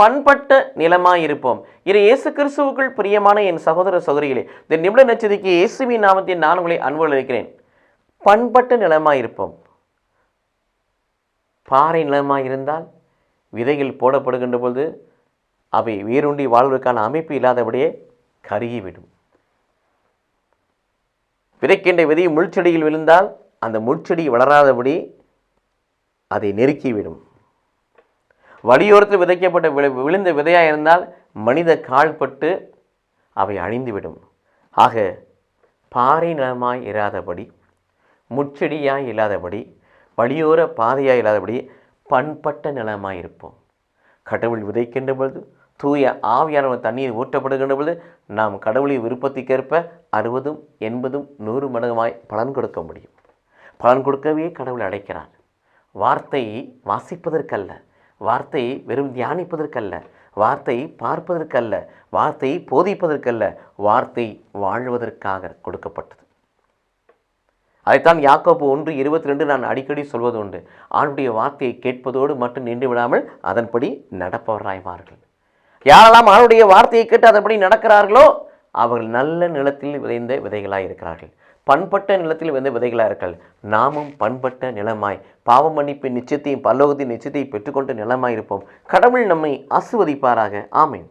பண்பட்ட நிலமாக இருப்போம். இது இயேசு கிறிஸ்துவுக்குள் பிரியமான என் சகோதர சகோதரிகளே இந்த நிமிட நச்சதிக்கு இயேசுவின் நாமத்தின் நான் உங்களை அன்புகள் இருக்கிறேன் பண்பட்ட நிலமாக இருப்போம். பாறை நிலமாக இருந்தால் விதைகள் போடப்படுகின்ற பொழுது அவை வேரூண்டி வாழ்வதற்கான அமைப்பு இல்லாதபடியே கருகிவிடும். விதைக்கின்ற விதை முள்செடியில் விழுந்தால் அந்த முள்செடி வளராதபடி அதை நெருக்கிவிடும். வழியோரத்தில் விதைக்கப்பட்ட விழு- விழுந்த விதையாக இருந்தால் மனித கால்பட்டு அவை அழிந்துவிடும். ஆக பாறை நிலமாய் இராதபடி முச்செடியாய் இல்லாதபடி வழியோர பாதையாய் இல்லாதபடி பண்பட்ட நிலமாய் இருப்போம். கடவுள் விதைக்கின்ற பொழுது தூய ஆவியானவர் தண்ணீர் ஊற்றப்படுகின்ற பொழுது நாம் கடவுளின் விருப்பத்திற்கேற்ப அறுபதும் எண்பதும் நூறு மடங்குமாய் பலன் கொடுக்க முடியும். பலன் கொடுக்கவே கடவுள் அழைக்கிறார். வார்த்தையை வாசிப்பதற்கல்ல. வார்த்தை வெறும் தியானிப்பதற்கல்ல வார்த்தை பார்ப்பதற்கல்ல வார்த்தை போதிப்பதற்கல்ல வார்த்தை வாழ்வதற்காக கொடுக்கப்பட்டது. அதைத்தான் யாக்கோப்பு ஒன்று இருபத்தி ரெண்டு நான் அடிக்கடி சொல்வது உண்டு. ஆணுடைய வார்த்தையை கேட்பதோடு மட்டும் நின்று விடாமல் அதன்படி நடப்பவராய்வார்கள். யாரெல்லாம் ஆணுடைய வார்த்தையை கேட்டு அதன்படி நடக்கிறார்களோ அவர்கள் நல்ல நிலத்தில் விதைந்த விதைகளாக இருக்கிறார்கள். பண்பட்ட நிலத்தில் விதைந்த விதைகளாக இருக்கிறார்கள் நாமும் பண்பட்ட நிலமாய் பாவ மன்னிப்பு நிச்சயத்தையும் பல்லோகத்தின் நிச்சயத்தையும் பெற்றுக்கொண்ட நிலமாய் இருப்போம். கடவுள் நம்மை ஆசுவதிப்பாராக ஆமேன்.